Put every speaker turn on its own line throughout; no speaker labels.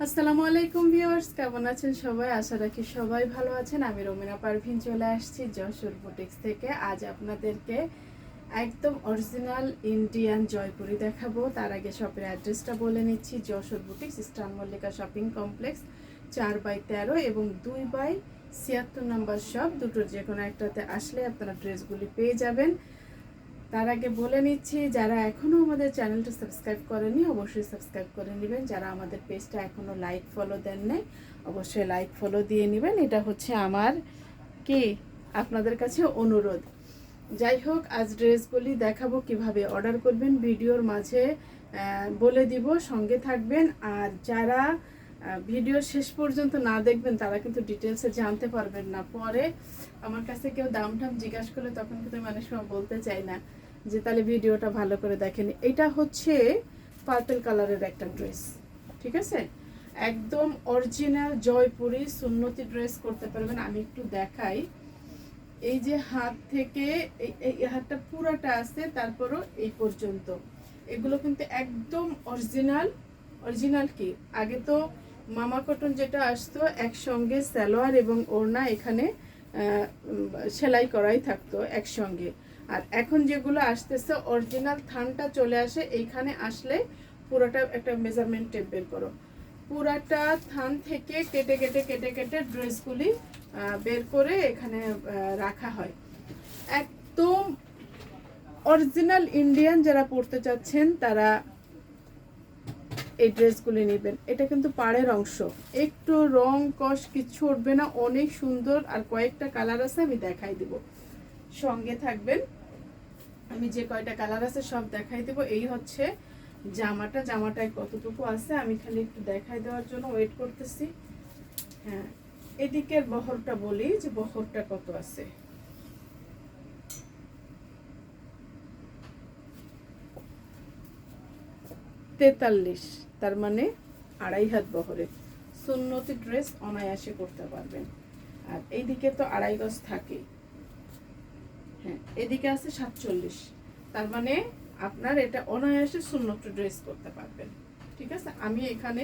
আসসালামু আলাইকুম ভিউয়ার্স, কেমন আছেন সবাই? আশা রাখি সবাই ভালো আছেন। আমি রমিনা পারভিন চলে আসছি যশোর বুটিক্স থেকে। আজ আপনাদেরকে একদম অরিজিনাল ইন্ডিয়ান জয়পুরি দেখাবো। তার আগে শপের অ্যাড্রেসটা বলে নিচ্ছি। Jessore boutiques eastern Mallika shopping complex চার বাই তেরো এবং দুই বাই ছিয়াত্তর নম্বর শপ দুটোর যে কোনো একটাতে আসলে আপনারা ড্রেসগুলি পেয়ে যাবেন। তার আগে বলে নিচ্ছি, যারা এখনও আমাদের চ্যানেলটা সাবস্ক্রাইব করেনি, অবশ্যই সাবস্ক্রাইব করে নেবেন। যারা আমাদের পেজটা এখনও লাইক ফলো দেন নাই, অবশ্যই লাইক ফলো দিয়ে নেবেন। এটা হচ্ছে আমার কি? আপনাদের কাছে অনুরোধ। যাই হোক, আজ ড্রেসগুলি দেখাবো কীভাবে অর্ডার করবেন। ভিডিওর মাঝে বলে দিব, সঙ্গে থাকবেন। আর যারা ভিডিও শেষ পর্যন্ত না দেখবেন, তারা কিন্তু ডিটেলসে জানতে পারবেন না। পরে আমার কাছে কেউ দাম টাম জিজ্ঞাসা করলে তখন কিন্তু সময় বলতে চাই না। যে তাহলে ভিডিওটা ভালো করে দেখেন। এটা হচ্ছে পার্পেল কালারের একটা ড্রেস ঠিক আছে? একদম অরিজিনাল জয়পুরি সুন্নতি ড্রেস করতে পারবেন। আমি একটু দেখাই। এই যে হাত থেকে এই হাতটা পুরাটা আছে, তারপরও এই পর্যন্ত। এগুলো কিন্তু একদম অরিজিনাল অরিজিনাল কি? আগে তো মামা কটন যেটা আসতো, একসঙ্গে সালোয়ার এবং ওড়না এখানে সেলাই করাই থাকতো একসঙ্গে। আর এখন যেগুলো আসতেছে অরিজিনাল থানটা চলে আসে, এইখানে আসলে পুরোটা একটা মেজারমেন্ট টেপ বের করো। পুরাটা থান থেকে কেটে কেটে কেটে কেটে ড্রেসগুলি বের করে এখানে রাখা হয়। একদম অরিজিনাল ইন্ডিয়ান যারা পড়তে চাচ্ছেন, তারা এই ড্রেসগুলি নেবেন। এটা কিন্তু পাড়ের অংশ। একটু রং কষ কিচ্ছু উঠবে না, অনেক সুন্দর, আর কয়েকটা কালার আছে, আমি দেখাই দিব। সঙ্গে থাকবেন। আমি যে কয়টা কালার আছে সব দেখাই দেব। এই হচ্ছে জামাটা। জামাটায় কতটুকু আছে আমি খালি একটু দেখাই দেওয়ার জন্য ওয়েট করতেছি। হ্যাঁ এদিকের বহরটা বলি যে বহরটা কত আছে। তেতাল্লিশ, তার মানে আড়াই হাত বহরে। সুন্নতি ড্রেস অনায়াসে করতে পারবেন। আর এইদিকে তো আড়াই গজ থাকে। হ্যাঁ এদিকে আছে সাতচল্লিশ। তার মানে আপনার এটা অনায়াসে সুন্নত ড্রেস করতে পারবেন। ঠিক আছে? আমি এখানে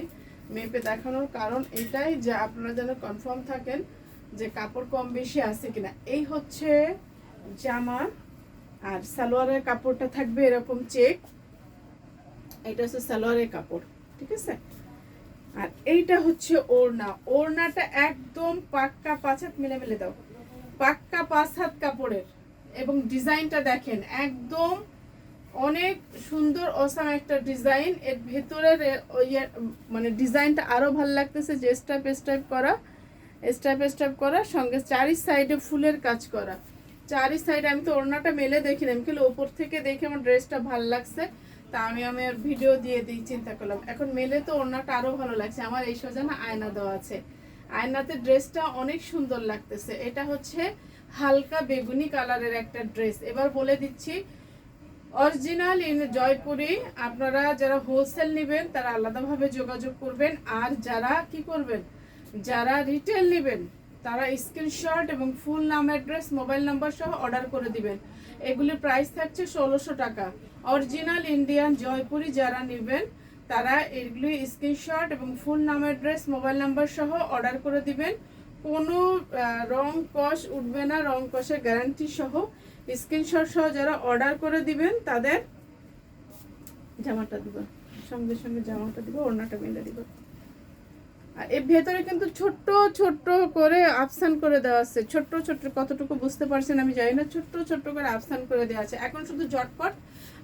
মেপে দেখানোর কারণ এটাই যে আপনারা যেন কনফার্ম থাকেন যে কাপড় কম বেশি আছে কিনা। এই হচ্ছে জামা আর সালোয়ারের কাপড়টা থাকবে এরকম চেক। এটা হচ্ছে সালোয়ারের কাপড়। ঠিক আছে? আর এইটা হচ্ছে ওড়না। ওড়নাটা একদম পাক্কা পাঁচ হাত মিলে মিলে দাও। পাক্কা পাঁচ হাত কাপড়ের। এবং ডিজাইনটা দেখেন, একদম অনেক সুন্দর অসাম একটা ডিজাইন। এর ভেতরের ওই মানে ডিজাইনটা আরও ভালো লাগতেছে যে স্টাইপ স্টাইপ করা স্টাইপ স্টাইপ করা, সঙ্গে চারি সাইডে ফুলের কাজ করা। চারি সাইডে আমি তো ওড়নাটা মেলে দেখি না আমি খালি ওপর থেকে দেখে আমার ড্রেসটা ভালো লাগছে। তা আমি আমার ভিডিও দিয়ে দিই, চিন্তা করলাম। এখন মেলে তো ওড়নাটা আরও ভালো লাগছে। আমার এই সোজা না আয়না দেওয়া আছে। আয়নাতে ড্রেসটা অনেক সুন্দর লাগতেছে। এটা হচ্ছে হালকা বেগুনি কালারের একটা ড্রেস। এবার বলে দিচ্ছি, অরিজিনাল ইন জয়পুরি, আপনারা যারা হোলসেল নেবেন, তারা আলাদাভাবে যোগাযোগ করবেন। আর যারা কি করবেন, যারা রিটেল নেবেন, তারা স্ক্রিনশট এবং ফুল নাম, অ্যাড্রেস, মোবাইল নাম্বার সহ অর্ডার করে দিবেন। এগুলির প্রাইস থাকছে ষোলোশো টাকা। অরিজিনাল ইন্ডিয়ান জয়পুরি যারা নেবেন, তারা এগুলি স্ক্রিনশট এবং ফুল নাম, অ্যাড্রেস, মোবাইল নাম্বার সহ অর্ডার করে দিবেন। কোনো রং কষ উঠবে না, রং কষের গ্যারান্টি সহ। স্ক্রিনশট সহ যারা অর্ডার করে দিবেন, তাদের জামাটা দিব। সঙ্গে সঙ্গে জামাটা দিব, ওড়নাটা মেলে দিব। আর এর ভেতরে কিন্তু ছোট্ট ছোট্ট করে আফসান করে দেওয়া আছে। ছোট্ট ছোট্ট, কতটুকু বুঝতে পারছেন আমি জানি না। ছোট্ট ছোট্ট করে আফসান করে দেওয়া আছে। এখন শুধু ঝটপট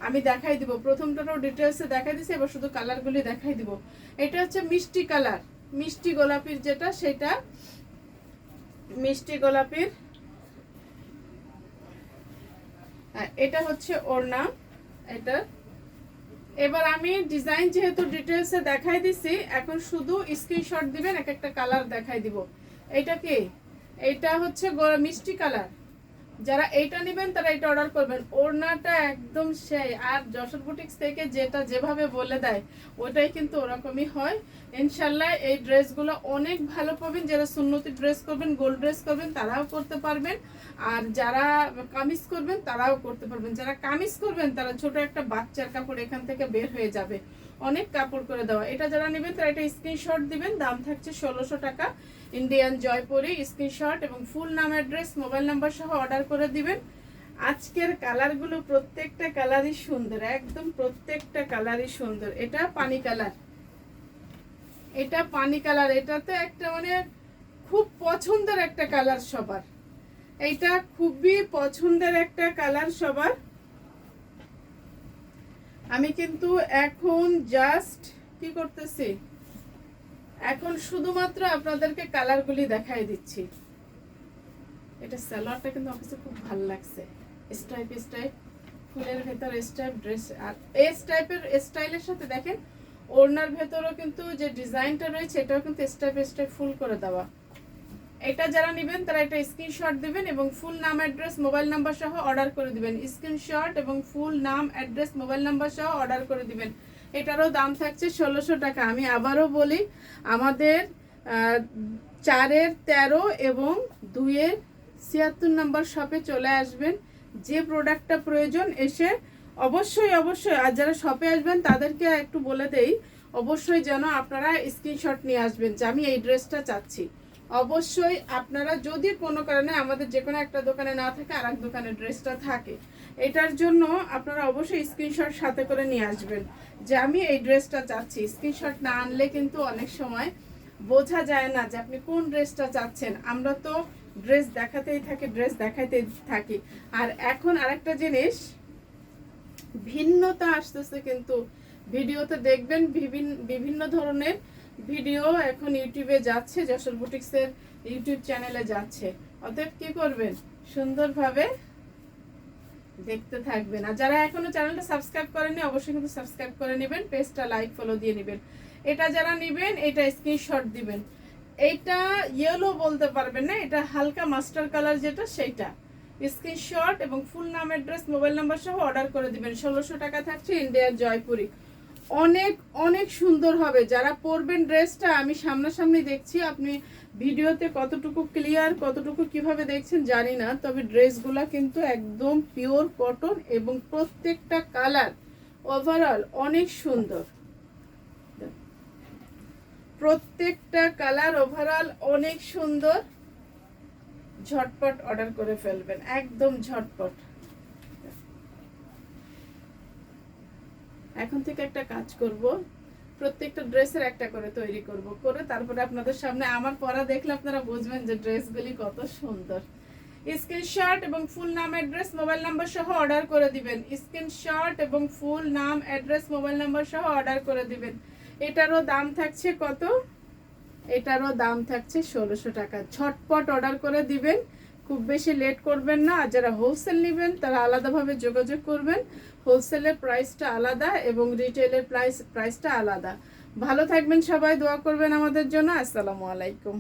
আমি দেখাই দিব। প্রথমটাও ডিটেলসে দেখাই দিছি, এবার শুধু কালারগুলি দেখাই দিব। এটা হচ্ছে মিষ্টি কালার মিষ্টি গোলাপির যেটা, সেটা মিষ্টি গোলাপির। এটা হচ্ছে ওর নাম এটা। এবার আমি ডিজাইন যেহেতু ডিটেলসে দেখাই দিছি, এখন শুধু স্ক্রিনশট দিবেন, এক একটা কালার দেখাই দিব। এটা কি? এটা হচ্ছে মিষ্টি কালার যারা এইটা নেবেন, তারা এটা অর্ডার করবেন। ওড়নাটা একদম সেই। আর যশোর বুটিক্স থেকে যেটা যেভাবে বলে দেয়, ওটাই কিন্তু ওরকমই হয়। ইনশাল্লাহ এই ড্রেসগুলো অনেক ভালো পাবেন। যারা সুন্নতি ড্রেস করবেন, গোল্ড ড্রেস করবেন, তারাও করতে পারবেন। আর যারা কামিজ করবেন, তারাও করতে পারবেন। যারা কামিজ করবেন, তারা ছোট একটা বাচ্চার কাপড় এখান থেকে বের হয়ে যাবে। অনেক কাপড় করে দেওয়া। এটা যারা নেবেন, তারা এটা স্ক্রিনশট দিবেন। দাম থাকছে ষোলোশো টাকা। ইন্ডিয়ান জয়পুরি স্ক্রিনশট এবং ফুল নাম অ্যাড্রেস মোবাইল নাম্বার সহ অর্ডার করে দিবেন। আজকের কালারগুলো প্রত্যেকটা কালারই সুন্দর, একদম প্রত্যেকটা কালারই সুন্দর। এটা পানি কালার এটা পানি কালার এটা তো একটা মানে খুব পছন্দের একটা কালার সবার। এইটা খুবই পছন্দের একটা কালার সবার। আমি কিন্তু এখন জাস্ট কি করতেছি? এখন শুধুমাত্র আপনাদেরকে কালারগুলি দেখাই দিচ্ছি। এটা সালোয়ারটা কিন্তু আমার খুব ভালো লাগছে। স্ট্রাইপ স্ট্রাইপ ফুলের ভেতর স্ট্রাইপ ড্রেস আর এই স্টাইপের স্টাইলের সাথে দেখেন, ওড়নার ভেতরও কিন্তু যে ডিজাইনটা রয়েছে, এটাও কিন্তু স্টাইপ স্টাইপ ফুল করে দেওয়া। এটা যারা নেবেন, তারা একটা স্ক্রিনশট দিবেন এবং ফুল নাম অ্যাড্রেস মোবাইল নাম্বার সহ অর্ডার করে দিবেন। স্ক্রিনশট এবং ফুল নাম অ্যাড্রেস মোবাইল নাম্বার সহ অর্ডার করে দিবেন। এটারও দাম থাকছে ষোলোশো টাকা। আমি আবারও বলি, আমাদের চারের তেরো এবং দুইয়ের ছিয়াত্তর নাম্বার শপে চলে আসবেন। যে প্রোডাক্টটা প্রয়োজন এসে অবশ্যই অবশ্যই, আর যারা শপে আসবেন তাদেরকে একটু বলে দেই, অবশ্যই যেন আপনারা স্ক্রিনশট নিয়ে আসবেন যে আমি এই ড্রেসটা চাচ্ছি। অবশ্যই আপনারা যদি কোনো কারণে আমাদের যে কোনো একটা দোকানে না থাকে আর এক দোকানে ড্রেসটা থাকে। এটার জন্য আপনারা অবশ্যই স্ক্রিনশট সাথে করে নিয়ে আসবেন। যে আমি এই ড্রেসটা চাচ্ছি স্ক্রিনশট না আনলে কিন্তু অনেক সময় বোঝা যায় না যে আপনি কোন ড্রেসটা চাচ্ছেন। আমরা তো ড্রেস দেখাতেই থাকি ড্রেস দেখাতেই থাকি। আর এখন আরেকটা জিনিস, ভিন্নতা আসতেছে কিন্তু। ভিডিওতে দেখবেন বিভিন্ন বিভিন্ন ধরনের ভিডিও এখন ইউটিউবে যাচ্ছে, যশোর বুটিক্সের ইউটিউব চ্যানেলে যাচ্ছে। অতএব কি করবেন? সুন্দরভাবে দেখতে থাকবেন। আর যারা এখনও চ্যানেলটা সাবস্ক্রাইব করেননি, অবশ্যই কিন্তু সাবস্ক্রাইব করে নেবেন, পেজটা লাইক ফলো দিয়ে নেবেন। এটা যারা নেবেন, এটা স্ক্রিনশট দিবেন। এইটা ইয়েলো বলতে পারবেন না, এটা হালকা মাস্টার কালার যেটা, সেইটা। স্ক্রিনশট এবং ফুল নাম অ্যাড্রেস মোবাইল নাম্বার সহ অর্ডার করে দিবেন। ষোলোশো টাকা থাকছে ইন্ডিয়ার জয়পুরি। অনেক অনেক সুন্দর হবে। যারা পরবেন ড্রেসটা, আমি সামনাসামনি দেখছি, আপনি ভিডিওতে কতটুকু ক্লিয়ার কতটুকু কীভাবে দেখছেন জানি না, তবে ড্রেসগুলা কিন্তু একদম পিওর কটন এবং প্রত্যেকটা কালার ওভারঅল অনেক সুন্দর। প্রত্যেকটা কালার ওভারঅল অনেক সুন্দর। ঝটপট অর্ডার করে ফেলবেন, একদম ঝটপট। এখন থেকে একটা কাজ করব। প্রত্যেকটা ড্রেসের একটা করে তৈরি করব। করে তারপরে আপনাদের সামনে আমার পরা দেখলে আপনারা বুঝবেন যে ড্রেসগুলি কত সুন্দর। স্ক্রিনশট এবং ফুল নাম অ্যাড্রেস মোবাইল নাম্বার সহ অর্ডার করে দিবেন। স্ক্রিনশট এবং ফুল নাম অ্যাড্রেস মোবাইল নাম্বার সহ অর্ডার করে দিবেন। এটারও দাম থাকছে কত? এটারও দাম থাকছে ষোলোশো টাকা। ঝটপট অর্ডার করে দিবেন। খুব বেশি লেট করবেন না। আর যারা হোলসেল নেবেন, তারা আলাদাভাবে যোগাযোগ করবেন। হোলসেলের প্রাইসটা আলাদা এবং রিটেলের প্রাইস, প্রাইসটা আলাদা। ভালো থাকবেন সবাই, দোয়া করবেন আমাদের জন্য। আসসালামু আলাইকুম।